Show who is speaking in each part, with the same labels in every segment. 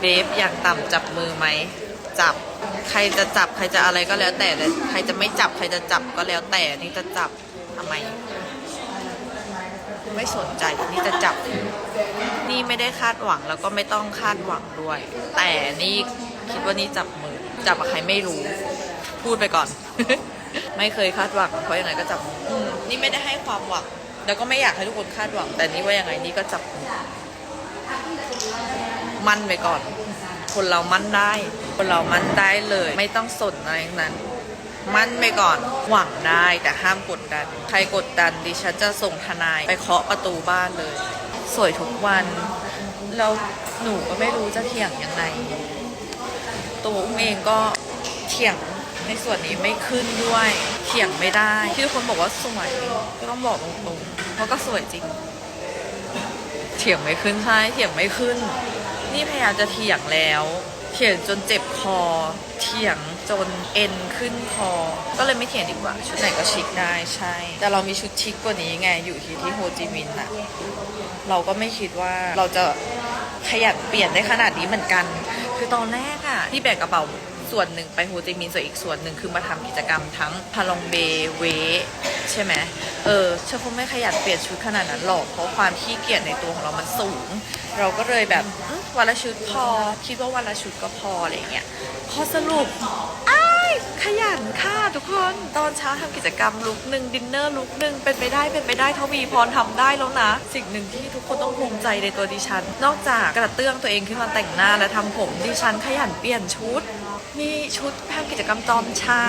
Speaker 1: เบฟอย่างต่ำจับมือไหม จับใครจะจับใครจะอะไรก็แล้วแต่แต่ใครจะไม่จับใครจะจับก็แล้วแต่นี่จะจับทำไม ไม่สนใจนี่จะจับ นี่ไม่ได้คาดหวังแล้วก็ไม่ต้องคาดหวังด้วย แต่นี่คิดว่านี่จับมือ จับกับใครไม่รู้ พูดไปก่อน ไม่เคยคาดหวังเพราะยังไงก็จับมืออืมนี่ไม่ได้ให้ความหวังแล้วก็ไม่อยากให้ทุกคนคาดหวัง แต่นี่ว่ายังไงนี่ก็จับมือ มั่นไปก่อน คนเรามั่นได้ คนเรามั่นได้เลย ไม่ต้องสนอะไรทั้งนั้น มั่นไปก่อน หวังได้แต่ห้ามกดดัน ใครกดดันดิฉันจะส่งทนายไปเคาะประตูบ้านเลย สวยทุกวันแล้วหนูก็ไม่รู้จะเถียงยังไง ตัวอุ้มเองก็เถียงในส่วนนี้ไม่ขึ้นด้วยเถียงไม่ได้ ที่คนบอกว่าสวยก็ต้องบอกตรงๆ เพราะก็สวยจริง เถียงไม่ขึ้นใช่เถียงไม่ขึ้น นี่พยายามจะเถียงแล้ว เถียงจนเจ็บคอ เถียงจนเอ็นขึ้นคอ ก็เลยไม่เถียงดีกว่า ชุดไหนก็ชิคได้ใช่ แต่เรามีชุดชิคกว่านี้ไงอยู่ที่ที่โฮจิมินห์น่ะเราก็ไม่คิดว่าเราจะขยันเปลี่ยนได้ขนาดนี้เหมือนกัน คือตอนแรกอะที่แบกกระเป๋า ส่วนหนึ่งไปโฮจิมินห์ส่วนอีกส่วนหนึ่งคือมาทำกิจกรรมทั้งพาลองเบเวใช่ไหมเออเชื่อคงไม่ขยันเปลี่ยนชุดขนาดนั้นหรอก เพราะความขี้เกียจในตัวของเรามันสูง เราก็เลยแบบอื้อวันละชุดพอ คิดว่าวันละชุดก็พออะไรอย่างเงี้ยพอสรุป อ้ายขยันค่ะทุกคนตอนเช้าทำกิจกรรมลุกหนึ่งดินเนอร์ลุกหนึ่งเป็นไปได้เป็นไปได้ท่ามีพรทำได้แล้วนะ สิ่งหนึ่งที่ทุกคนต้องภูมิใจในตัวดิฉัน นอกจากกระเตื้องตัวเองขึ้นมาแต่งหน้าและทำผมดิฉันขยันเปลี่ยนชุด มีชุดทำกิจกรรมตอนเช้า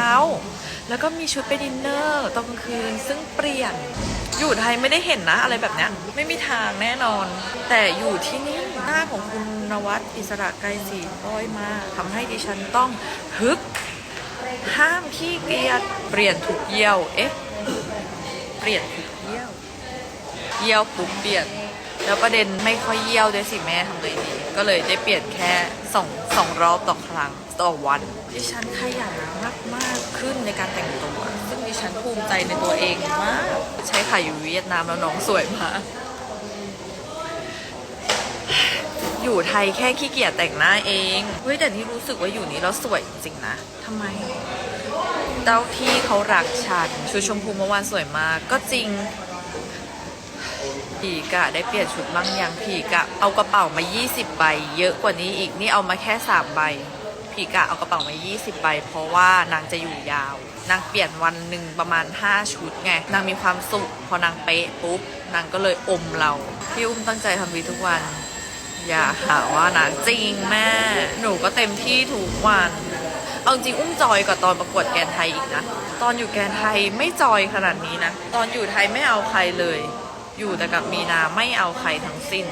Speaker 1: แล้วก็มีชุดไปดินเนอร์ตอนกลางคืน ซึ่งเปลี่ยน อยู่ไทยไม่ได้เห็นนะ อะไรแบบเนี้ยไม่มีทางแน่นอน แต่อยู่ที่นี่หน้าของคุณนวัดอิสระไกรศรีร้อยมากทำให้ดิฉันต้องฮึบห้ามขี้เกียจเปลี่ยนทุกเยี่ยว เอ๊ะ เปลี่ยนทุกเยี่ยว เยี่ยวปุ๊บเปลี่ยน แล้วประเด็นไม่ค่อยเยี่ยวด้วยสิแม่ทำไงดี ก็เลยได้เปลี่ยนแค่สองสองรอบต่อครั้ง ต่อวัน ดิฉันขยันมากมากๆขึ้นในการแต่งตัว ซึ่งดิฉันภูมิใจในตัวเองมาก ใช้ค่ะอยู่เวียดนามแล้วน้องสวยมากอยู่ไทยแค่ขี้เกียจแต่งหน้าเอง เฮ้ยแต่นี่รู้สึกว่าอยู่นี้แล้วสวยจริงๆนะทำไม เจ้าที่เขารักฉันชุดชมพูเมื่อวานสวยมาก ก็จริง ผีกะได้เปลี่ยนชุดบ้างยังผีกะ เอากระเป๋ามา 20 ใบ เยอะกว่านี้อีก นี่เอามาแค่ 3 ใบ ผีกะเอากระเป๋ามา20 ใบ เพราะว่านางจะอยู่ยาว นางเปลี่ยนวันหนึ่งประมาณ 5 ชุดไง นางมีความสุข พอนางเป๊ะปุ๊บ นางก็เลยอมเรา พี่อุ้มตั้งใจทำวีทุกวัน อย่าหาว่านะจริงแม่ หนูก็เต็มที่ทุกวัน เอาจริงอุ้มจอยกว่าตอนประกวดแกนไทยอีกนะ ตอนอยู่แกนไทยไม่จอยขนาดนี้นะ ตอนอยู่ไทยไม่เอาใครเลย อยู่แต่กับมีนาไม่เอาใครทั้งสิ้น